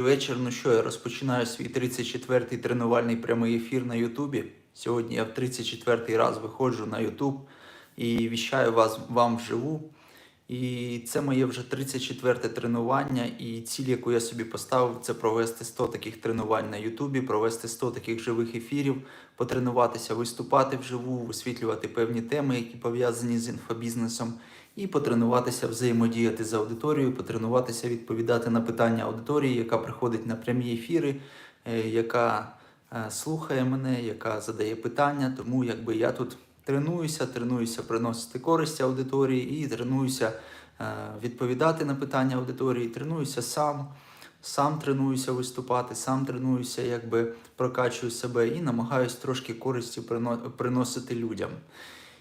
вечір. Ну що, я розпочинаю свій 34-й тренувальний прямий ефір на Ютубі. Сьогодні я в 34-й раз виходжу на Ютуб і віщаю вас вам вживу. І це моє вже 34-те тренування. І ціль, яку я собі поставив, це провести 100 таких тренувань на Ютубі, провести 100 таких живих ефірів, потренуватися, виступати вживу, висвітлювати певні теми, які пов'язані з інфобізнесом, і потренуватися взаємодіяти з аудиторією, потренуватися відповідати на питання аудиторії, яка приходить на прямі ефіри, е, яка е, слухає мене, яка задає питання. Тому якби я тут тренуюся, тренуюся приносити користь аудиторії і тренуюся е, відповідати на питання аудиторії, тренуюся сам. Сам тренуюся виступати, сам тренуюся, якби прокачую себе і намагаюся трошки користі приносити людям.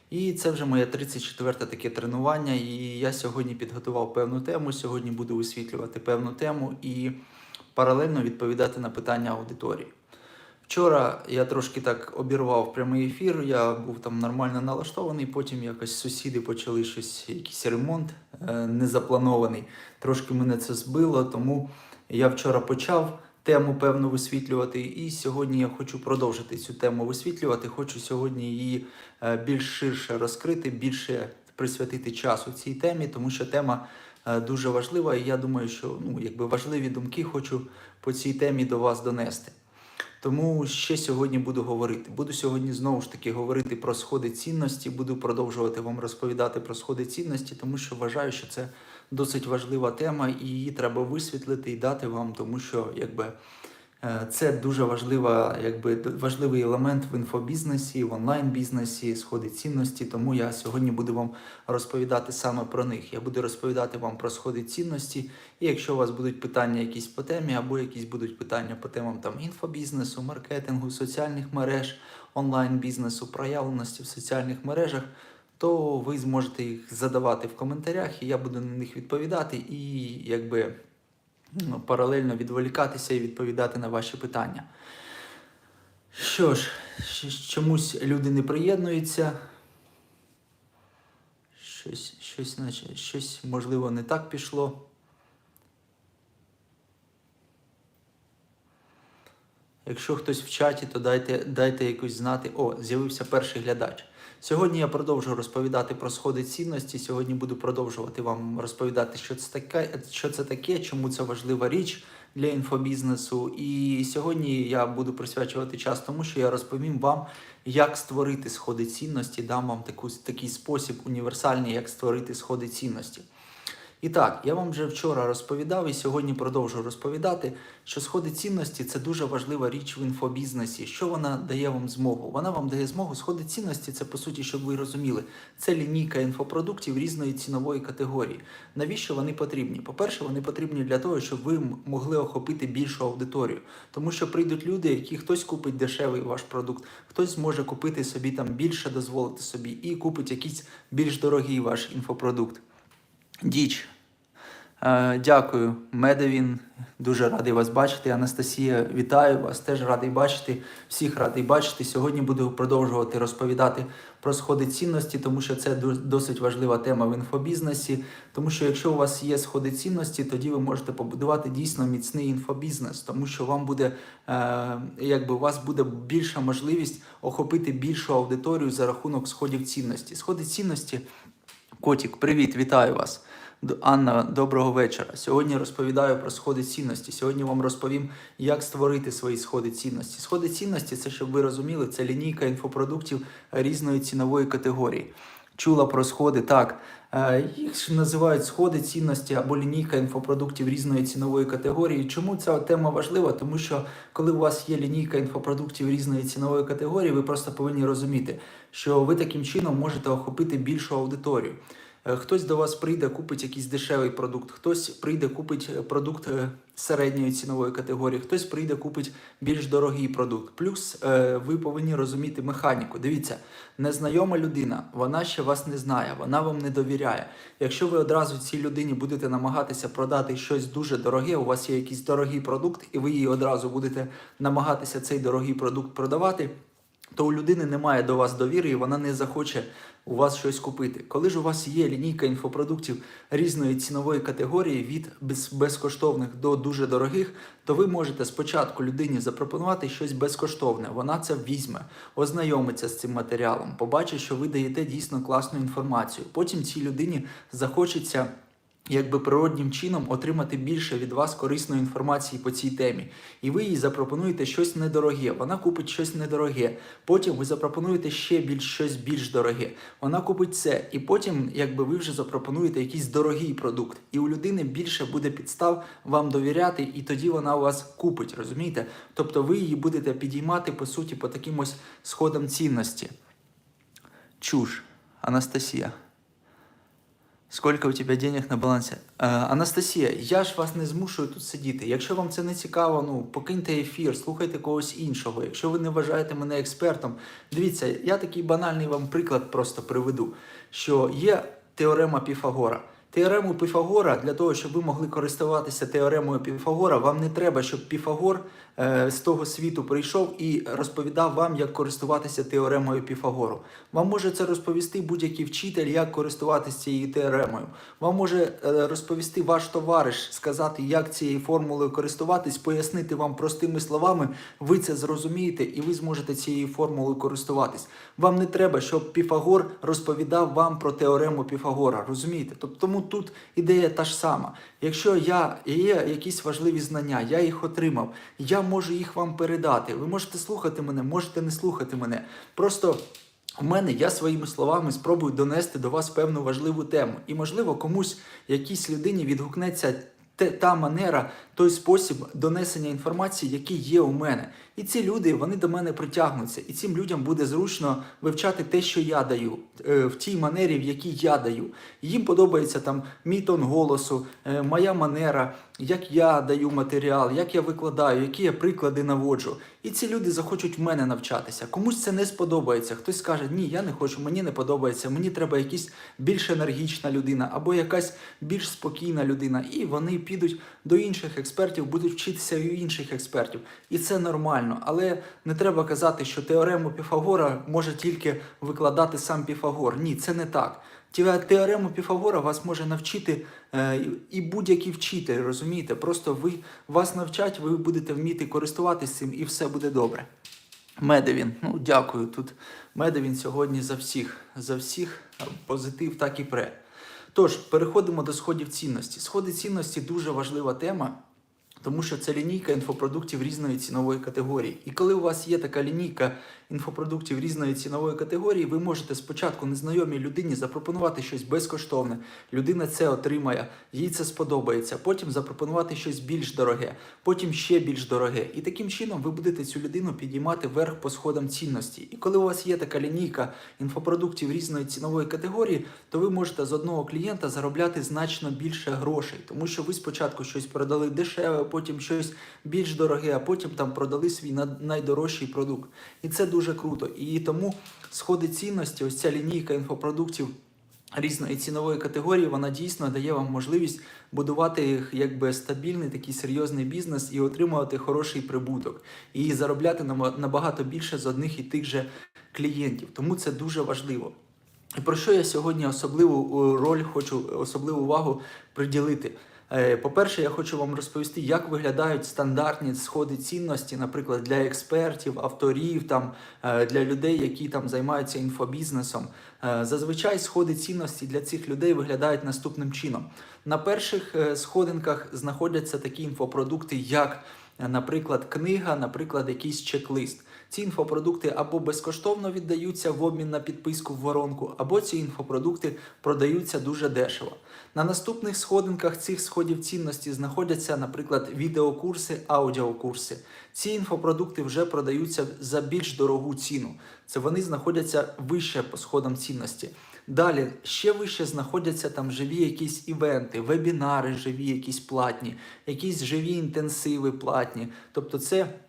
І це вже моє 34-те таке тренування. І я сьогодні підготував певну тему. Сьогодні буду висвітлювати певну тему і паралельно відповідати на питання аудиторії. Вчора я трошки так обірвав прямий ефір, я був там нормально налаштований, потім якось сусіди почали щось, якийсь ремонт е, незапланований. Трошки мене це збило, тому я вчора почав тему певну висвітлювати, і сьогодні я хочу продовжити цю тему висвітлювати. Хочу сьогодні її е, більш ширше розкрити, більше присвятити часу цій темі, тому що тема е, дуже важлива, і я думаю, що ну, якби важливі думки хочу по цій темі до вас донести. Тому ще сьогодні буду говорити. Буду сьогодні знову ж таки говорити про сходи цінності. Буду продовжувати вам розповідати про сходи цінності, тому що вважаю, що це досить важлива тема, і її треба висвітлити і дати вам, тому що якби. е, Це дуже важлива, якби важливий елемент в інфобізнесі, в онлайн-бізнесі, сходи цінності. Тому я сьогодні буду вам розповідати саме про них. Я буду розповідати вам про сходи цінності. І якщо у вас будуть питання якісь по темі, або якісь будуть питання по темам там інфобізнесу, маркетингу, соціальних мереж, онлайн-бізнесу, проявленості в соціальних мережах, то ви зможете їх задавати в коментарях, і я буду на них відповідати і якби ну, паралельно відволікатися і відповідати на ваші питання. Що ж, чомусь люди не приєднуються. Щось, щось, наче, щось можливо не так пішло. Якщо хтось в чаті, то дайте, дайте якось знати. О, з'явився перший глядач. Сьогодні я продовжу розповідати про сходи цінності. Сьогодні буду продовжувати вам розповідати, що це таке, що це таке, чому це важлива річ для інфобізнесу. І сьогодні я буду присвячувати час тому, що я розповім вам, як створити сходи цінності, дам вам таку, такий спосіб універсальний, як створити сходи цінності. І так, я вам вже вчора розповідав і сьогодні продовжу розповідати, що сходи цінності це дуже важлива річ в інфобізнесі. Що вона дає вам змогу? Вона вам дає змогу. Сходи цінності це по суті, щоб ви розуміли, це лінійка інфопродуктів різної цінової категорії. Навіщо вони потрібні? По-перше, вони потрібні для того, щоб ви могли охопити більшу аудиторію. Тому що прийдуть люди, які хтось купить дешевий ваш продукт, хтось зможе купити собі там більше, дозволити собі, і купить якийсь більш дорогий ваш інфопродукт. Діч. Е, дякую, Медевін. Дуже радий вас бачити. Анастасія, вітаю вас. Теж радий бачити. Всіх радий бачити. Сьогодні буду продовжувати розповідати про сходи цінності, тому що це досить важлива тема в інфобізнесі. Тому що якщо у вас є сходи цінності, тоді ви можете побудувати дійсно міцний інфобізнес, тому що вам буде, е, якби у вас буде більша можливість охопити більшу аудиторію за рахунок сходів цінності. Сходи цінності. Котік, привіт, вітаю вас. Анна, доброго вечора. Сьогодні розповідаю про сходи цінності. Сьогодні вам розповім, як створити свої сходи цінності. Сходи цінності це, щоб ви розуміли, це лінійка інфопродуктів різної цінової категорії. Чула про сходи, так. Е, Їх ж називають сходи цінності або лінійка інфопродуктів різної цінової категорії. Чому ця тема важлива? Тому що коли у вас є лінійка інфопродуктів різної цінової категорії, ви просто повинні розуміти, що ви таким чином можете охопити більшу аудиторію. Е, Хтось до вас прийде, купить якийсь дешевий продукт, хтось прийде, купить е, продукт е, середньої цінової категорії, хтось прийде, купить більш дорогий продукт. Плюс ви повинні розуміти механіку. Дивіться, незнайома людина, вона ще вас не знає, вона вам не довіряє. Якщо ви одразу цій людині будете намагатися продати щось дуже дороге, у вас є якийсь дорогий продукт, і ви їй одразу будете намагатися цей дорогий продукт продавати. То у людини немає до вас довіри, і вона не захоче у вас щось купити. Коли ж у вас є лінійка інфопродуктів різної цінової категорії від безкоштовних до дуже дорогих, то ви можете спочатку людині запропонувати щось безкоштовне. Вона це візьме, ознайомиться з цим матеріалом, побачить, що ви даєте дійсно класну інформацію. Потім цій людині захочеться якби природнім чином отримати більше від вас корисної інформації по цій темі. І ви їй запропонуєте щось недороге. Вона купить щось недороге. Потім ви запропонуєте ще більш щось більш дороге. Вона купить це, і потім, якби ви вже запропонуєте якийсь дорогий продукт. І у людини більше буде підстав вам довіряти, і тоді вона у вас купить. Розумієте? Тобто ви її будете підіймати по суті по таким ось сходам цінності. Чуж, Анастасія. Скільки у тебе денег на балансі? Е, Анастасія, я ж вас не змушую тут сидіти. Якщо вам це не цікаво, ну покиньте ефір, слухайте когось іншого. Якщо ви не вважаєте мене експертом, дивіться, я такий банальний вам приклад просто приведу, що є теорема Піфагора. Теорему Піфагора для того, щоб ви могли користуватися теоремою Піфагора, вам не треба, щоб Піфагор з того світу прийшов і розповідав вам, як користуватися теоремою Піфагору. Вам може це розповісти будь-який вчитель, як користуватися цією теоремою. Вам може е, розповісти ваш товариш, сказати, як цією формулою користуватись, пояснити вам простими словами. Ви це зрозумієте, і ви зможете цією формулою користуватись. Вам не треба, щоб Піфагор розповідав вам про теорему Піфагора. Розумієте? Тобто тому тут ідея та ж сама. Якщо я є якісь важливі знання, я їх отримав, я можу їх вам передати. Ви можете слухати мене, можете не слухати мене. Просто. У мене я своїми словами спробую донести до вас певну важливу тему. І, можливо, комусь якійсь людині відгукнеться та манера, той спосіб донесення інформації, який є у мене. І ці люди вони до мене притягнуться, і цим людям буде зручно вивчати те, що я даю, е, в тій манері, в якій я даю. Їм подобається там мій тон голосу, е, моя манера, як я даю матеріал, як я викладаю, які я приклади наводжу. І ці люди захочуть в мене навчатися. Комусь це не сподобається. Хтось скаже, ні, я не хочу, мені не подобається, мені треба якась більш енергічна людина або якась більш спокійна людина. І вони підуть до інших експертів, будуть вчитися і у інших експертів. І це нормально. Але не треба казати, що теорему Піфагора може тільки викладати сам Піфагор. Ні, це не так. Теорему Піфагора вас може навчити е, і будь-який вчитель, розумієте? Просто ви вас навчать, ви будете вміти користуватися цим, і все буде добре. Медевін, ну дякую. Тут Медевін сьогодні за всіх, за всіх позитив так і пре. Тож, переходимо до сходів цінності. Сходи цінності дуже важлива тема, тому що це лінійка інфопродуктів різної цінової категорії. І коли у вас є така лінійка інфопродуктів різної цінової категорії, ви можете спочатку незнайомій людині запропонувати щось безкоштовне. Людина це отримає, їй це сподобається. Потім запропонувати щось більш дороге, потім ще більш дороге. І таким чином ви будете цю людину підіймати вверх по сходам цінності. І коли у вас є така лінійка інфопродуктів різної цінової категорії, то ви можете з одного клієнта заробляти значно більше грошей, тому що ви спочатку щось продали дешеве, потім щось більш дороге, а потім там продали свій найдорожчий продукт. І це дуже круто. І тому сходи цінності, ось ця лінійка інфопродуктів різної цінової категорії, вона дійсно дає вам можливість будувати якби стабільний такий серйозний бізнес і отримувати хороший прибуток, і заробляти набагато більше з одних і тих же клієнтів. Тому це дуже важливо. І про що я сьогодні особливу е, роль хочу, особливу увагу приділити? Е, По-перше, я хочу вам розповісти, як виглядають стандартні сходи цінності, наприклад, для експертів, авторів, там, е, для людей, які там займаються інфобізнесом. Е, Зазвичай сходи цінності для цих людей виглядають наступним чином. На перших сходинках знаходяться такі інфопродукти, як, наприклад, книга, наприклад, якийсь чек-лист. Ці інфопродукти або безкоштовно віддаються в обмін на підписку в воронку, або ці інфопродукти продаються дуже дешево. На наступних сходинках цих сходів цінності знаходяться, наприклад, відеокурси, аудіокурси. Ці інфопродукти вже продаються за більш дорогу ціну. Це вони знаходяться вище по сходам цінності. Далі ще вище знаходяться там живі якісь івенти, вебінари живі, якісь платні, якісь живі інтенсиви платні. Тобто це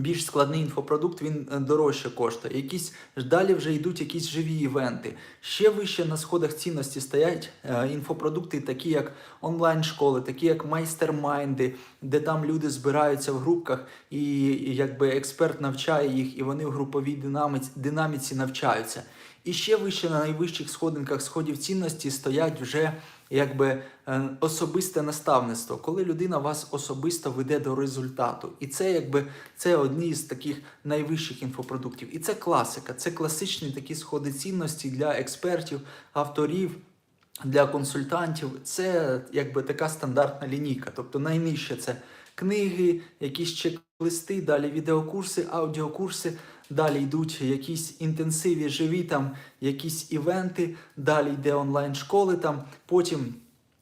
більш складний інфопродукт, він е, дорожче коштує. Якісь далі вже йдуть якісь живі івенти. Ще вище на сходах цінності стоять е, інфопродукти, такі як онлайн-школи, такі як майстермайнди, де там люди збираються в групках, і, якби експерт навчає їх, і вони в груповій динаміці, динаміці навчаються. І ще вище на найвищих сходинках сходів цінності стоять вже якби е, особисте наставництво, коли людина вас особисто веде до результату. І це якби це одні з таких найвищих інфопродуктів. І це класика, це класичні такі сходи цінності для експертів, авторів. Для консультантів це якби така стандартна лінійка. Тобто найнижче це книги, якісь чек-листи, далі відеокурси, аудіокурси, далі йдуть якісь інтенсиві живі там, якісь івенти, далі йде онлайн-школи там, потім.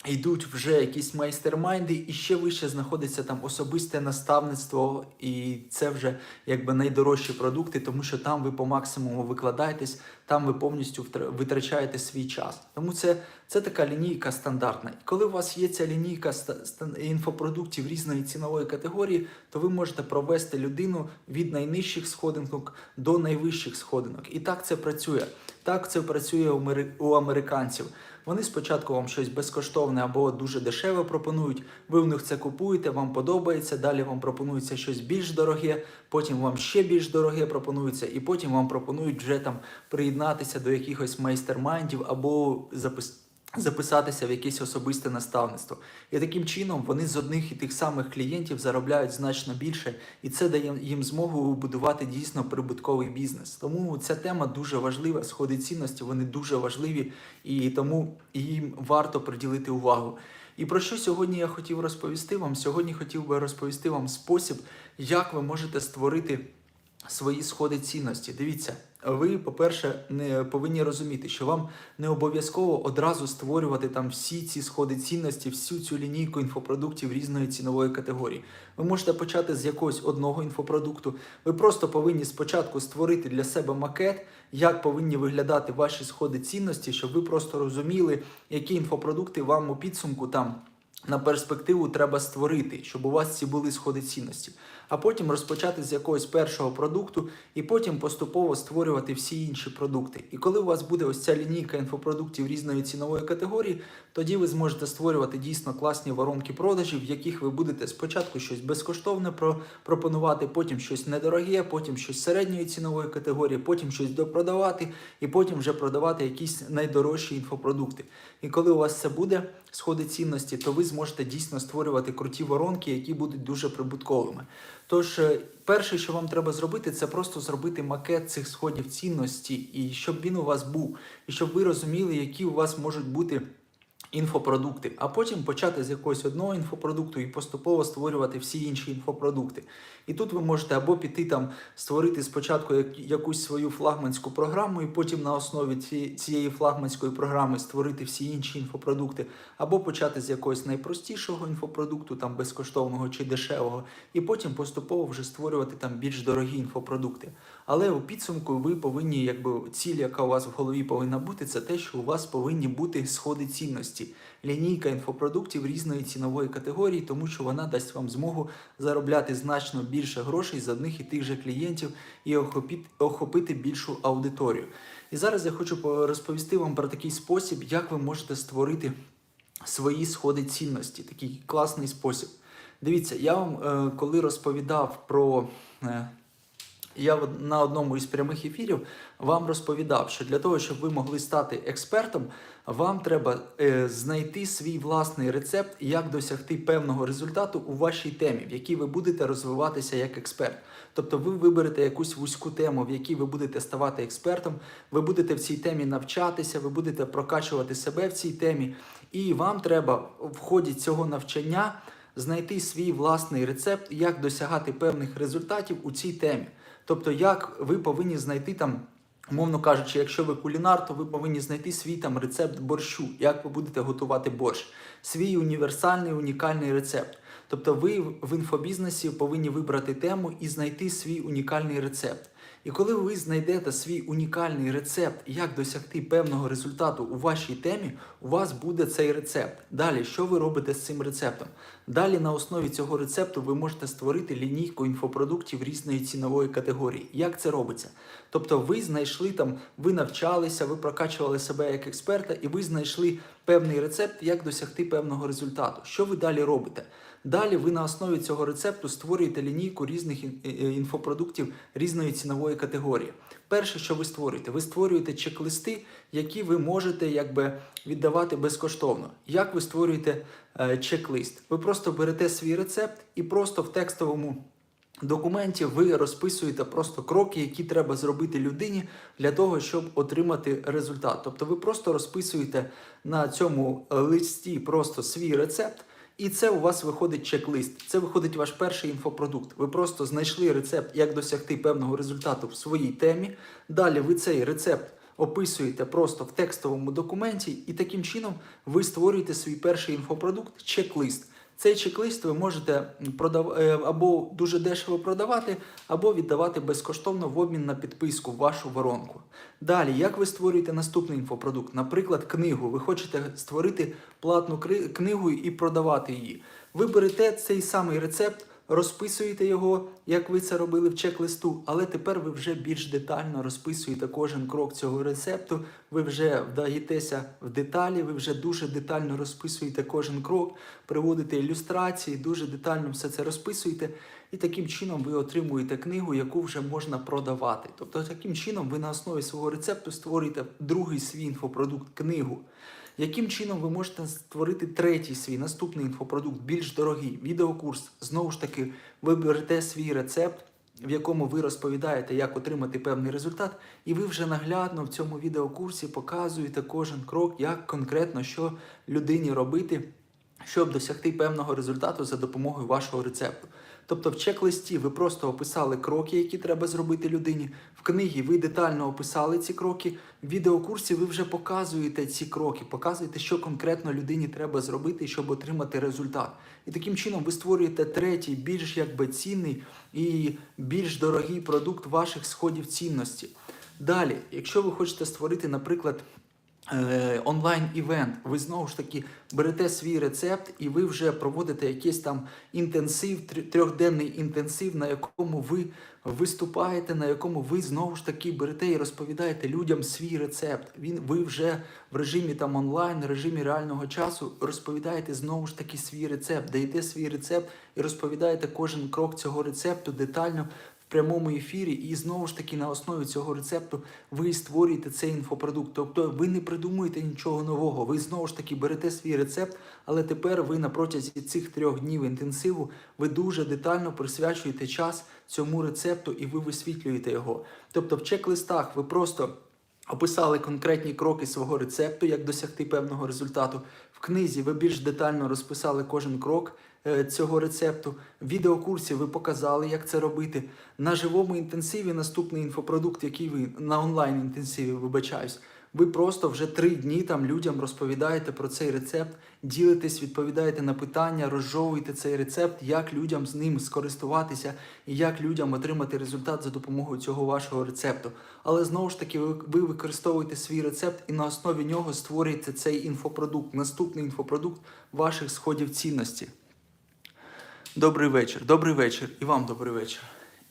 Йдуть вже якісь майстермайнди, і ще вище знаходиться там особисте наставництво, і це вже якби найдорожчі продукти, тому що там ви по максимуму викладаєтесь, там ви повністю витрачаєте свій час. Тому це, це така лінійка стандартна. І коли у вас є ця лінійка інфопродуктів різної цінової категорії, то ви можете провести людину від найнижчих сходинок до найвищих сходинок. І так це працює. Так це працює у американців. Вони спочатку вам щось безкоштовне або дуже дешеве пропонують. Ви в них це купуєте, вам подобається. Далі вам пропонується щось більш дороге, потім вам ще більш дороге пропонується, і потім вам пропонують вже там приєднатися до якихось майстермайндів або запис... записатися в якесь особисте наставництво. І таким чином вони з одних і тих самих клієнтів заробляють значно більше, і це дає їм змогу будувати дійсно прибутковий бізнес. Тому ця тема дуже важлива. Сходи цінності вони дуже важливі, і тому їм варто приділити увагу. І про що сьогодні я хотів розповісти вам? Сьогодні хотів би розповісти вам спосіб, як ви можете створити свої сходи цінності. Дивіться, ви, по-перше, не повинні розуміти, що вам не обов'язково одразу створювати там всі ці сходи цінності, всю цю лінійку інфопродуктів різної цінової категорії. Ви можете почати з якогось одного інфопродукту. Ви просто повинні спочатку створити для себе макет, як повинні виглядати ваші сходи цінності, щоб ви просто розуміли, які інфопродукти вам у підсумку там. На перспективу треба створити, щоб у вас ці були сходи цінності, а потім розпочати з якогось першого продукту і потім поступово створювати всі інші продукти. І коли у вас буде ось ця лінійка інфопродуктів різної цінової категорії, тоді ви зможете створювати дійсно класні воронки продажів, в яких ви будете спочатку щось безкоштовне пропонувати, потім щось недороге, потім щось середньої цінової категорії, потім щось допродавати, і потім вже продавати якісь найдорожчі інфопродукти. І коли у вас це буде сходи цінності, то ви зможете дійсно створювати круті воронки, які будуть дуже прибутковими. Тож, е, перше, що вам треба зробити, це просто зробити макет цих сходів цінності, і щоб він у вас був, і щоб ви розуміли, які у вас можуть бути. Інфопродукти, а потім почати з якогось одного інфопродукту і поступово створювати всі інші інфопродукти. І тут ви можете або піти там створити спочатку як- якусь свою флагманську програму, і потім на основі ці- цієї флагманської програми створити всі інші інфопродукти, або почати з якогось найпростішого інфопродукту, там безкоштовного чи дешевого, і потім поступово вже створювати там більш дорогі інфопродукти. Але у підсумку ви повинні, якби ціль, яка у вас в голові повинна бути, це те, що у вас повинні бути сходи цінності, лінійка інфопродуктів різної цінової категорії, тому що вона дасть вам змогу заробляти значно більше грошей з одних і тих же клієнтів і охопити, більшу аудиторію. І зараз я хочу розповісти вам про такий спосіб, як ви можете створити свої сходи цінності. Такий класний спосіб. Дивіться, я вам е, коли розповідав про. Я на одному із прямих ефірів вам розповідав, що для того, щоб ви могли стати експертом, вам треба е, знайти свій власний рецепт, як досягти певного результату у вашій темі, в якій ви будете розвиватися як експерт. Тобто ви виберете якусь вузьку тему, в якій ви будете ставати експертом, ви будете в цій темі навчатися, ви будете прокачувати себе в цій темі, і вам треба в ході цього навчання знайти свій власний рецепт, як досягати певних результатів у цій темі. Тобто, як ви повинні знайти там, умовно кажучи, якщо ви кулінар, то ви повинні знайти свій там рецепт борщу, як ви будете готувати борщ, свій універсальний унікальний рецепт. Тобто, ви в інфобізнесі повинні вибрати тему і знайти свій унікальний рецепт. І коли ви знайдете свій унікальний рецепт, як досягти певного результату у вашій темі, у вас буде цей рецепт. Далі, що ви робите з цим рецептом? Далі на основі цього рецепту ви можете створити лінійку інфопродуктів різної цінової категорії. Як це робиться? Тобто, ви знайшли там, ви навчалися, ви прокачували себе як експерта, і ви знайшли певний рецепт, як досягти певного результату. Що ви далі робите? Далі ви на основі цього рецепту створюєте лінійку різних е, е, інфопродуктів різної цінової категорії. Перше, що ви створюєте, ви створюєте чек-листи, які ви можете якби віддавати безкоштовно. Як ви створюєте е, чек-лист? Ви просто берете свій рецепт і просто в текстовому документі ви розписуєте просто кроки, які треба зробити людині для того, щоб отримати результат. Тобто ви просто розписуєте на цьому листі просто свій рецепт. І це у вас виходить чек-лист. Це виходить ваш перший інфопродукт. Ви просто знайшли рецепт, як досягти певного результату в своїй темі. Далі ви цей рецепт описуєте просто в текстовому документі, і таким чином ви створюєте свій перший інфопродукт чек-лист. Цей чек-лист ви можете продав... е, або дуже дешево продавати, або віддавати безкоштовно в обмін на підписку в вашу воронку. Далі, як ви створюєте наступний інфопродукт? Наприклад, книгу. Ви хочете створити платну книгу і продавати її. Ви берете цей самий рецепт, розписуєте його, як ви це робили в чек-листу, але тепер ви вже більш детально розписуєте кожен крок цього рецепту. Ви вже вдаєтеся в деталі, ви вже дуже детально розписуєте кожен крок, приводите ілюстрації, дуже детально все це розписуєте. І таким чином ви отримуєте книгу, яку вже можна продавати. Тобто, таким чином ви на основі свого рецепту створюєте другий свій інфопродукт книгу. Яким чином ви можете створити третій свій наступний інфопродукт, більш дорогий відеокурс? Знову ж таки, ви берете свій рецепт, в якому ви розповідаєте, як отримати певний результат, і ви вже наглядно в цьому відеокурсі показуєте кожен крок, як конкретно що людині робити, щоб досягти певного результату за допомогою вашого рецепту. Тобто в чек-листі ви просто описали кроки, які треба зробити людині. В книгі ви детально описали ці кроки. В відеокурсі ви вже показуєте ці кроки, показуєте, що конкретно людині треба зробити, щоб отримати результат. І таким чином ви створюєте третій, більш якби цінний і більш дорогий продукт ваших сходів цінності. Далі, якщо ви хочете створити, наприклад, онлайн-івент, ви знову ж таки берете свій рецепт і ви вже проводите якийсь там інтенсив, трьохденний інтенсив, на якому ви виступаєте, на якому ви знову ж таки берете і розповідаєте людям свій рецепт. Він ви вже в режимі там онлайн, в режимі реального часу розповідаєте знову ж таки свій рецепт, даєте свій рецепт і розповідаєте кожен крок цього рецепту детально прямому ефірі, і знову ж таки на основі цього рецепту ви створюєте цей інфопродукт. Тобто ви не придумуєте нічого нового. Ви знову ж таки берете свій рецепт, але тепер ви на протязі цих трьох днів інтенсиву ви дуже детально присвячуєте час цьому рецепту і ви висвітлюєте його. Тобто в чек-листах ви просто. Описали конкретні кроки свого рецепту, як досягти певного результату. В книзі ви більш детально розписали кожен крок е, цього рецепту. В відеокурсі ви показали, як це робити. На живому інтенсиві наступний інфопродукт, який ви на онлайн інтенсиві, вибачаюсь. Ви просто вже три дні там людям розповідаєте про цей рецепт, ділитесь, відповідаєте на питання, розжовуєте цей рецепт, як людям з ним скористуватися і як людям отримати результат за допомогою цього вашого рецепту. Але знову ж таки, ви, ви використовуєте свій рецепт і на основі нього створюєте цей інфопродукт, наступний інфопродукт ваших сходів цінності. Добрий вечір, добрий вечір, і вам добрий вечір.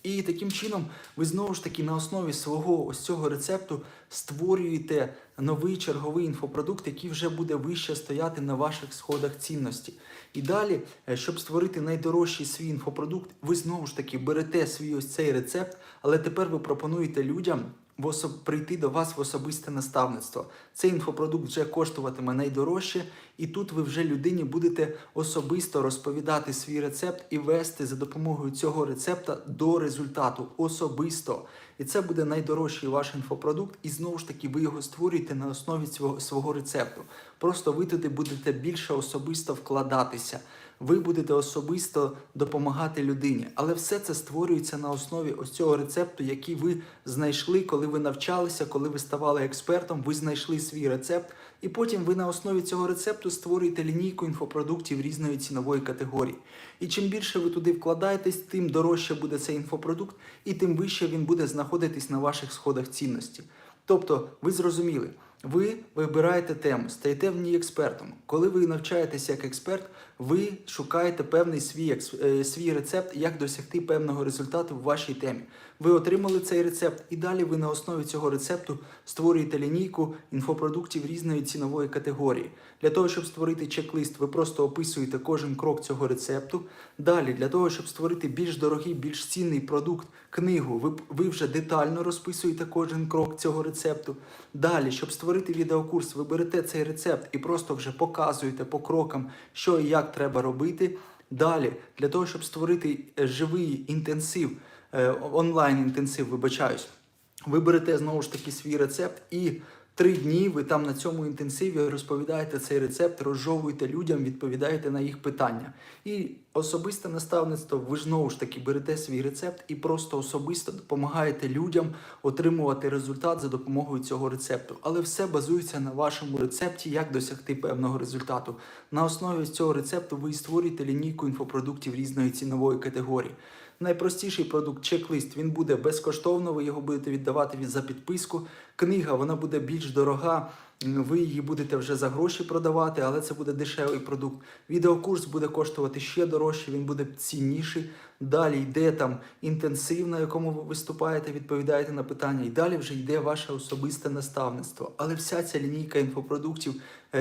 І таким чином ви знову ж таки на основі свого ось цього рецепту створюєте новий черговий інфопродукт, який вже буде вище стояти на ваших сходах цінності. І далі, е, щоб створити найдорожчий свій інфопродукт, ви знову ж таки берете свій ось цей рецепт, але тепер ви пропонуєте людям в особ... прийти до вас в особисте наставництво. Цей інфопродукт вже коштуватиме найдорожче, і тут ви вже людині будете особисто розповідати свій рецепт і вести за допомогою цього рецепта до результату особисто. І це буде найдорожчий ваш інфопродукт, і знову ж таки ви його створюєте на основі свого, свого рецепту. Просто ви туди будете більше особисто вкладатися. Ви будете особисто допомагати людині, але все це створюється на основі ось цього рецепту, який ви знайшли, коли ви навчалися, коли ви ставали експертом. Ви знайшли свій рецепт, І потім ви на основі цього рецепту створюєте лінійку інфопродуктів різної цінової категорії. І чим більше ви туди вкладаєтесь, тим дорожче буде цей інфопродукт, і тим вище він буде знаходитись на ваших сходах цінності. Тобто, ви зрозуміли, ви вибираєте тему, стаєте в ній експертом. Коли ви навчаєтеся як експерт, ви шукаєте певний свій, екс- е, свій рецепт, як досягти певного результату в вашій темі. Ви отримали цей рецепт, і далі ви на основі цього рецепту створюєте лінійку інфопродуктів різної цінової категорії. Для того, щоб створити чек-лист, ви просто описуєте кожен крок цього рецепту. Далі, для того, щоб створити більш дорогий, більш цінний продукт, книгу, ви, ви вже детально розписуєте кожен крок цього рецепту. Далі, щоб створити відеокурс, ви берете цей рецепт і просто вже показуєте по крокам, що і як треба робити. Далі, для того, щоб створити е, живий інтенсив, е, онлайн інтенсив, вибачаюсь, виберете знову ж таки свій рецепт і три дні ви там на цьому інтенсиві розповідаєте цей рецепт, розжовуєте людям, відповідаєте на їх питання. І особисте наставництво, ви знову ж таки берете свій рецепт і просто особисто допомагаєте людям отримувати результат за допомогою цього рецепту. Але все базується на вашому рецепті, як досягти певного результату. На основі цього рецепту ви створюєте лінійку інфопродуктів різної цінової категорії. Найпростіший продукт чек-лист він буде безкоштовно, ви його будете віддавати від- за підписку. Книга вона буде більш дорога. Ви її будете вже за гроші продавати, але це буде дешевий продукт. Відеокурс буде коштувати ще дорожче, він буде цінніший. Далі йде там інтенсив, на якому ви виступаєте, відповідаєте на питання, і далі вже йде ваше особисте наставництво. Але вся ця лінійка інфопродуктів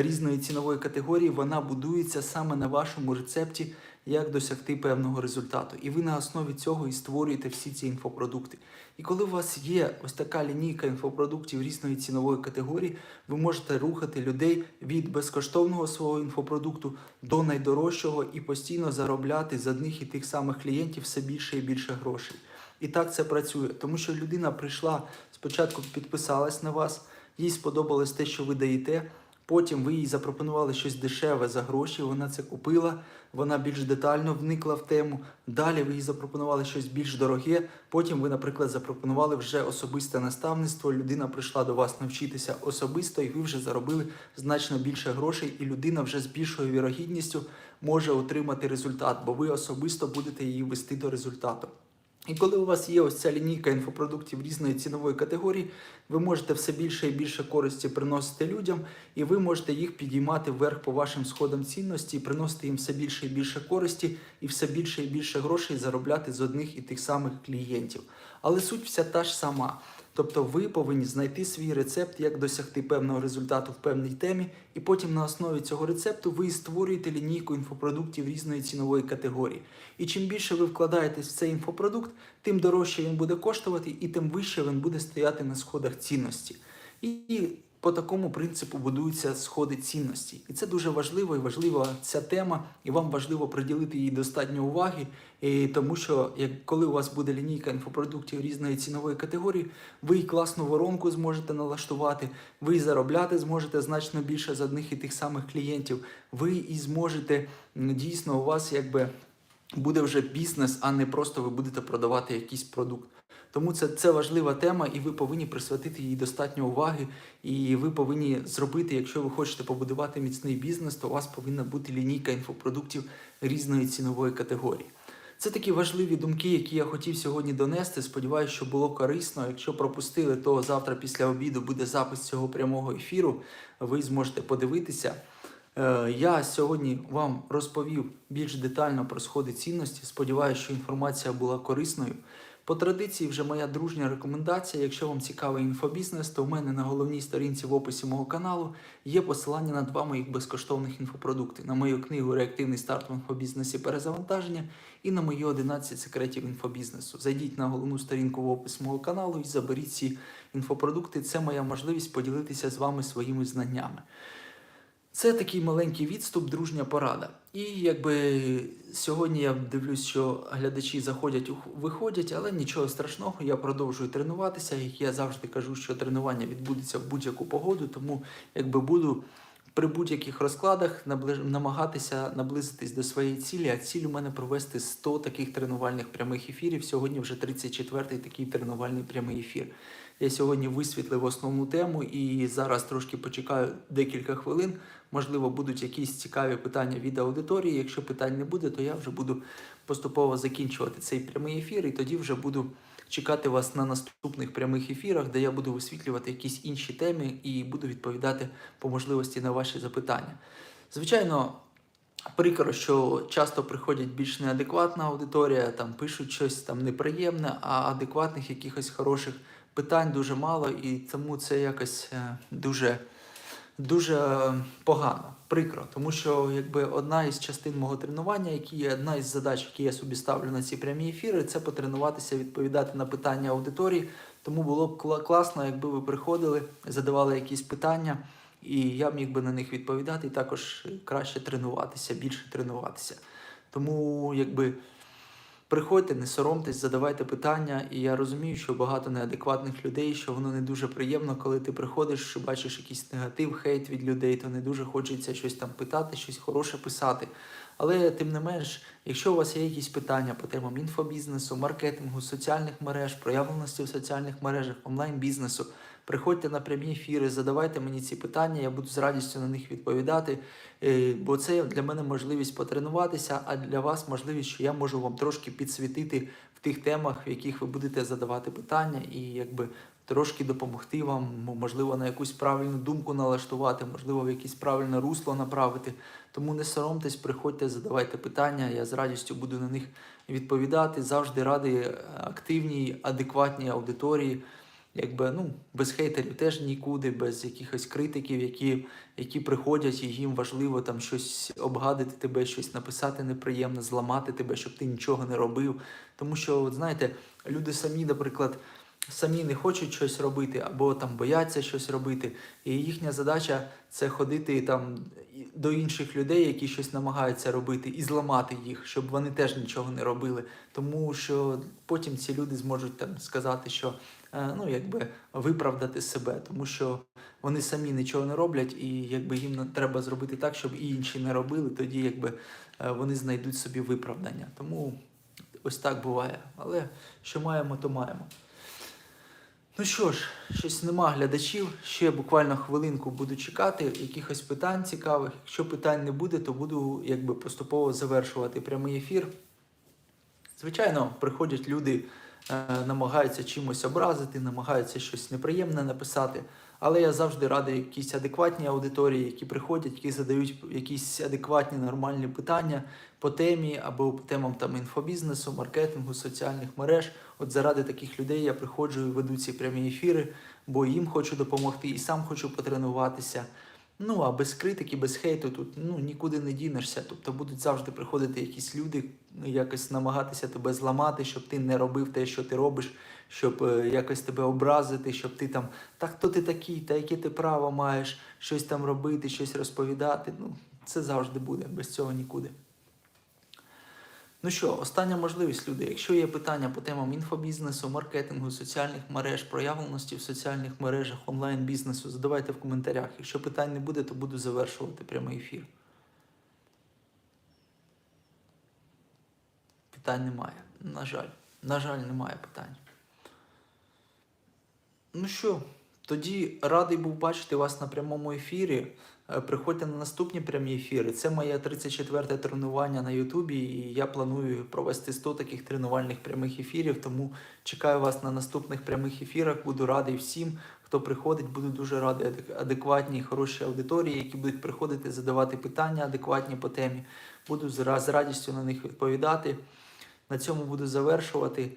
різної цінової категорії вона будується саме на вашому рецепті, як досягти певного результату. І ви на основі цього і створюєте всі ці інфопродукти. І коли у вас є ось така лінійка інфопродуктів різної цінової категорії, ви можете рухати людей від безкоштовного свого інфопродукту до найдорожчого і постійно заробляти з одних і тих самих клієнтів все більше і більше грошей. І так це працює, тому що людина прийшла спочатку підписалась на вас, їй сподобалось те, що ви даєте. Потім ви їй запропонували щось дешеве за гроші, вона це купила, вона більш детально вникла в тему. Далі ви їй запропонували щось більш дороге. Потім ви, наприклад, запропонували вже особисте наставництво. Людина прийшла до вас навчитися особисто, і ви вже заробили значно більше грошей, і людина вже з більшою вірогідністю може отримати результат, бо ви особисто будете її вести до результату. І коли у вас є ось ця лінійка інфопродуктів різної цінової категорії, ви можете все більше і більше користі приносити людям, і ви можете їх підіймати вверх по вашим сходам цінності, приносити їм все більше і більше користі, і все більше і більше грошей заробляти з одних і тих самих клієнтів. Але суть вся та ж сама. Тобто ви повинні знайти свій рецепт, як досягти певного результату в певній темі, і потім на основі цього рецепту ви створюєте лінійку інфопродуктів різної цінової категорії. І чим більше ви вкладаєтесь в цей інфопродукт, тим дорожче він буде коштувати, і тим вище він буде стояти на сходах цінності. І по такому принципу будуються сходи цінності. І це дуже важливо і важлива ця тема, і вам важливо приділити їй достатньо уваги, і тому що як коли у вас буде лінійка інфопродуктів різної цінової категорії, ви класну воронку зможете налаштувати, ви заробляти зможете значно більше з одних і тих самих клієнтів. Ви і зможете дійсно у вас якби буде вже бізнес, а не просто ви будете продавати якийсь продукт. Тому це, це важлива тема, і ви повинні присвятити їй достатньо уваги. І ви повинні зробити, якщо ви хочете побудувати міцний бізнес, то у вас повинна бути лінійка інфопродуктів різної цінової категорії. Це такі важливі думки, які я хотів сьогодні донести. Сподіваюся, що було корисно. Якщо пропустили, то завтра після обіду буде запис цього прямого ефіру. Ви зможете подивитися. Е, Я сьогодні вам розповів більш детально про сходи цінності. Сподіваюся, що інформація була корисною. По традиції, вже моя дружня рекомендація. Якщо вам цікавий інфобізнес, то в мене на головній сторінці в описі мого каналу є посилання на два моїх безкоштовних інфопродукти: на мою книгу Реактивний старт в інфобізнесі перезавантаження і на мої 11 секретів інфобізнесу. Зайдіть на головну сторінку в опис мого каналу і заберіть ці інфопродукти. Це моя можливість поділитися з вами своїми знаннями. Це такий маленький відступ, дружня порада. І якби сьогодні я дивлюсь, що глядачі заходять, виходять, але нічого страшного, я продовжую тренуватися. Я завжди кажу, що тренування відбудеться в будь-яку погоду, тому якби буду при будь-яких розкладах намагатися наблизитись до своєї цілі. А ціль у мене провести 100 таких тренувальних прямих ефірів. Сьогодні вже 34-й такий тренувальний прямий ефір. Я сьогодні висвітлив основну тему і зараз трошки почекаю декілька хвилин. Можливо, будуть якісь цікаві питання від аудиторії. Якщо питань не буде, то я вже буду поступово закінчувати цей прямий ефір, і тоді вже буду чекати вас на наступних прямих ефірах, де я буду висвітлювати якісь інші теми і буду відповідати по можливості на ваші запитання. Звичайно, прикро, що часто приходять більш неадекватна аудиторія, там пишуть щось там неприємне, а адекватних якихось хороших питань дуже мало, і тому це якось е, дуже дуже е, погано, прикро, тому що якби одна із частин мого тренування, які є одна із задач, які я собі ставлю на ці прямі ефіри, це потренуватися відповідати на питання аудиторії. Тому було б класно, якби ви приходили, задавали якісь питання, і я міг би на них відповідати, і також краще тренуватися, більше тренуватися. Тому якби. Приходьте, не соромтесь, задавайте питання, і я розумію, що багато неадекватних людей, що воно не дуже приємно, коли ти приходиш, бачиш якийсь негатив, хейт від людей, то не дуже хочеться щось там питати, щось хороше писати. Але тим не менш, якщо у вас є якісь питання по темам інфобізнесу, маркетингу, соціальних мереж, проявленості в соціальних мережах, онлайн-бізнесу, приходьте на прямі ефіри, задавайте мені ці питання, я буду з радістю на них відповідати. Е, Бо це для мене можливість потренуватися, а для вас можливість, що я можу вам трошки підсвітити в тих темах, в яких ви будете задавати питання, і якби трошки допомогти вам, можливо, на якусь правильну думку налаштувати, можливо, в якесь правильне русло направити. Тому не соромтесь, приходьте, задавайте питання. Я з радістю буду на них відповідати. Завжди радий е, активній, адекватній аудиторії. Якби ну без хейтерів теж нікуди, без якихось критиків, які, які приходять, і їм важливо там щось обгадити тебе, щось написати неприємне, зламати тебе, щоб ти нічого не робив. Тому що, от знаєте, люди самі, наприклад, самі не хочуть щось робити, або там бояться щось робити. І їхня задача це ходити там до інших людей, які щось намагаються робити, і зламати їх, щоб вони теж нічого не робили. Тому що потім ці люди зможуть там сказати, що ну якби виправдати себе, тому що вони самі нічого не роблять, і якби їм треба зробити так, щоб і інші не робили, тоді якби е, вони знайдуть собі виправдання. Тому ось так буває. Але що маємо, то маємо. Ну що ж, щось нема глядачів. Ще буквально хвилинку буду чекати, якихось питань цікавих. Якщо питань не буде, то буду якби поступово завершувати прямий ефір. Звичайно, приходять люди, е, намагаються чимось образити, намагаються щось неприємне написати. Але я завжди радий якісь адекватні аудиторії, які приходять, які задають якісь адекватні нормальні питання по темі або по темам там інфобізнесу, маркетингу, соціальних мереж. От заради таких людей я приходжу і веду ці прямі ефіри, бо їм хочу допомогти і сам хочу потренуватися. Ну а без критики, без хейту тут ну нікуди не дінешся. Тобто будуть завжди приходити якісь люди, якось намагатися тебе зламати, щоб ти не робив те, що ти робиш, щоб е, якось тебе образити, щоб ти там, так хто ти такий, та яке ти право маєш щось там робити, щось розповідати. Ну, це завжди буде, без цього нікуди. Ну що, остання можливість, люди. Якщо є питання по темам інфобізнесу, маркетингу, соціальних мереж, проявленості в соціальних мережах, онлайн-бізнесу, задавайте в коментарях. Якщо питань не буде, то буду завершувати прямий ефір. Питань немає. На жаль. На жаль, немає питань. Ну що, тоді радий був бачити вас на прямому ефірі. Е, Приходьте на наступні прямі ефіри. Це моє 34-те тренування на Ютубі, і я планую провести 100 таких тренувальних прямих ефірів. Тому чекаю вас на наступних прямих ефірах. Буду радий всім, хто приходить. Буду дуже радий адекватній, хорошій аудиторії, які будуть приходити, задавати питання адекватні по темі. Буду з радістю на них відповідати. На цьому буду завершувати.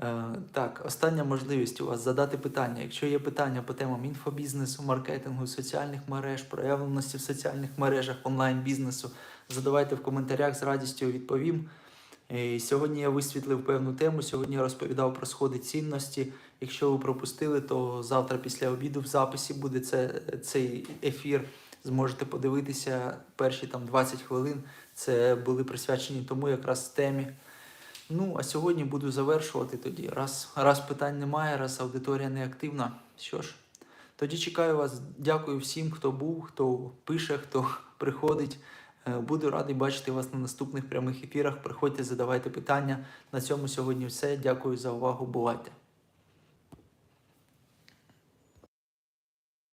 Е, Так, остання можливість у вас задати питання. Якщо є питання по темам інфобізнесу, маркетингу, соціальних мереж, проявленості в соціальних мережах, онлайн-бізнесу, задавайте в коментарях, з радістю відповім. І сьогодні я висвітлив певну тему. Сьогодні я розповідав про сходи цінності. Якщо ви пропустили, то завтра після обіду в записі буде це, цей ефір. Зможете подивитися перші там 20 хвилин. Це були присвячені тому якраз темі. Ну, а сьогодні буду завершувати тоді. Раз, раз питань немає, раз аудиторія не активна. Що ж, тоді чекаю вас. Дякую всім, хто був, хто пише, хто приходить. Е, Буду радий бачити вас на наступних прямих ефірах. Приходьте, задавайте питання. На цьому сьогодні все. Дякую за увагу. Бувайте.